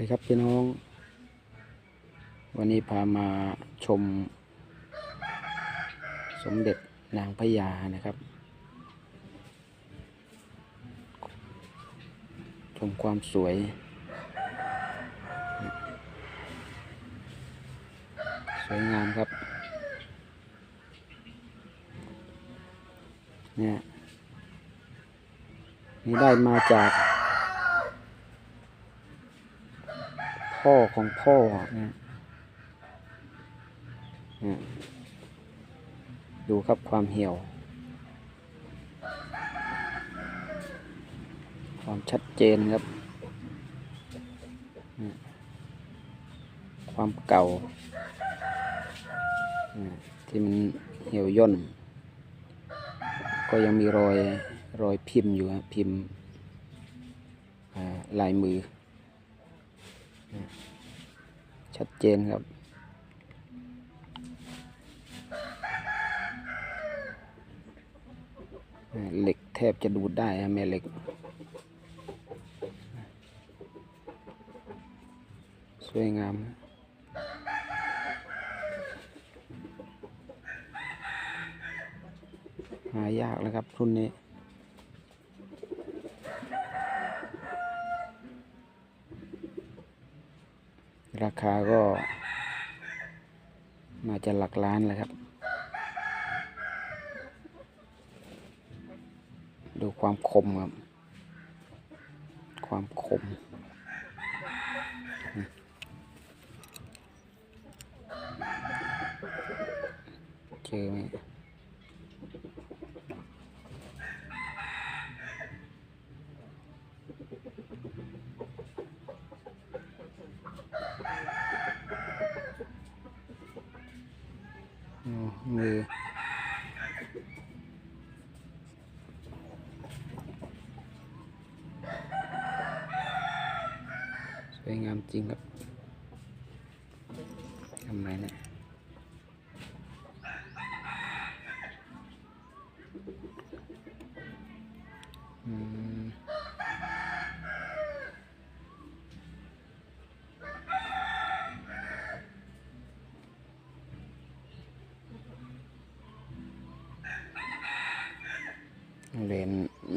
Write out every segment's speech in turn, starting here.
ดีครับพี่น้อง วันนี้พามาชม สมเด็จนางพญานะครับ ชมความสวย สวยงามครับ เนี่ยนี่ได้มาจาก พ่อของพ่อเนี่ยดูครับความเหี่ยว ความชัดเจนครับ ความเก่า ที่มันเหี่ยวย่น ก็ยังมีรอยรอยพิมพ์อยู่ครับพิมพ์ลายมือ ชัดเจนครับ เหล็กแทบจะดูดได้ฮะแม่เหล็ก สวยงามหายากแล้วครับรุ่นนี้ ราคาก็น่าจะหลักล้านเลยครับ ดูความคมครับ ความคม เจอไหม อ๋อมือสวยงามจริงครับ ทำไรเนี่ยอืม เลน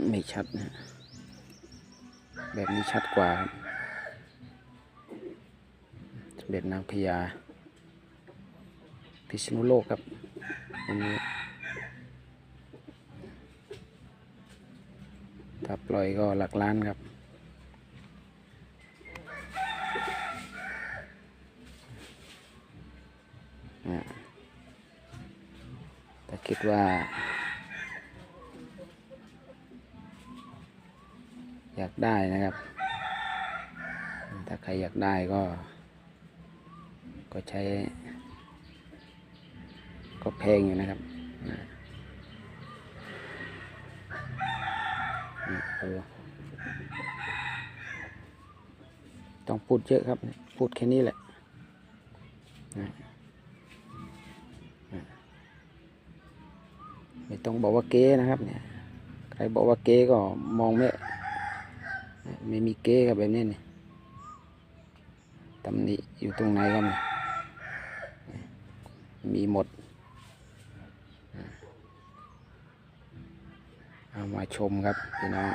ไม่ชัดนะ แบบนี้ชัดกว่าสมเด็จนางพญาพิษณุโลกครับวันนี้ถ้าปล่อยก็หลักล้านครับแต่คิดว่า อยากได้นะครับ ถ้าใครอยากได้ก็ ก็ใช้ ก็แพงอยู่นะครับต้องพูดเยอะครับ พูดแค่นี้แหละไม่ต้องบอกว่าเก๊นะครับเนี่ย ใครบอกว่าเก๊ก็มองไม่ ไม่มีเก๊กับแบบนี้นี่ตำหนิอยู่ตรงไหนครับนี่มีหมด เอามาชมครับพี่น้อง